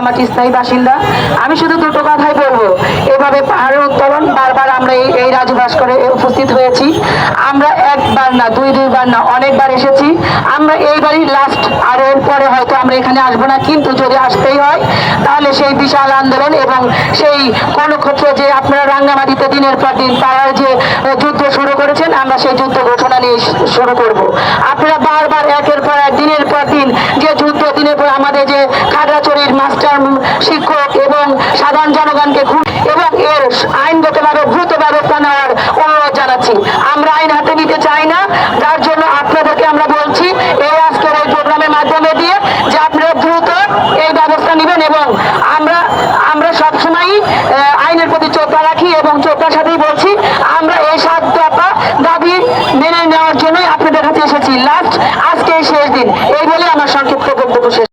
আমার স্থায়ী বাসিন্দা। আমি শুধু দুটো কথাই বলব। এভাবে পাহাড়ের উত্তোলন বারবার আমরা এই এই রাজু ভাস্করে উপস্থিত হয়েছি। আমরা একবার না, দুই দুইবার না, অনেকবার এসেছি। আমরা এইবারই লাস্ট আর এর পরে হয়তো আমরা এখানে আসব না। কিন্তু যদি আসতেই হয়, তাহলে সেই বিশাল আন্দোলন এবং সেই কর্মক্ষেত্র যে আপনারা রাঙ্গামাটিতে দিনের পর দিন তারা যে যুদ্ধ শুরু করেছেন, আমরা সেই যুদ্ধ ঘোষণা নিয়ে শুরু করব। আপনারা বারবার একের পর এক, দিনের পর দিন যে যুদ্ধ, দিনের পর আমাদের যে খাগড়াছড়ির মাস্টার শিক্ষক এবং সাধারণ জনগণকে এবং এর আইনগতভাবে দ্রুত ব্যবস্থা নেওয়ার অনুরোধ জানাচ্ছি। আমরা আইন হাতে নিতে চাই না, যার জন্য আপনাদেরকে আমরা বলছি, এই আজকের এই প্রোগ্রামের মাধ্যমে দিয়ে যে আপনারা দ্রুত এই ব্যবস্থা নেবেন এবং আমরা আমরা সবসময়ই আইনের প্রতি শ্রদ্ধা রাখি এবং শ্রদ্ধার সাথেই বলছি, আমরা এই সাত দফা দাবি মেনে নেওয়ার জন্যই আপনাদের কাছে এসেছি। লাস্ট আজকে শেষ দিন। এই বলে আমার সংক্ষিপ্ত বক্তব্য শেষ।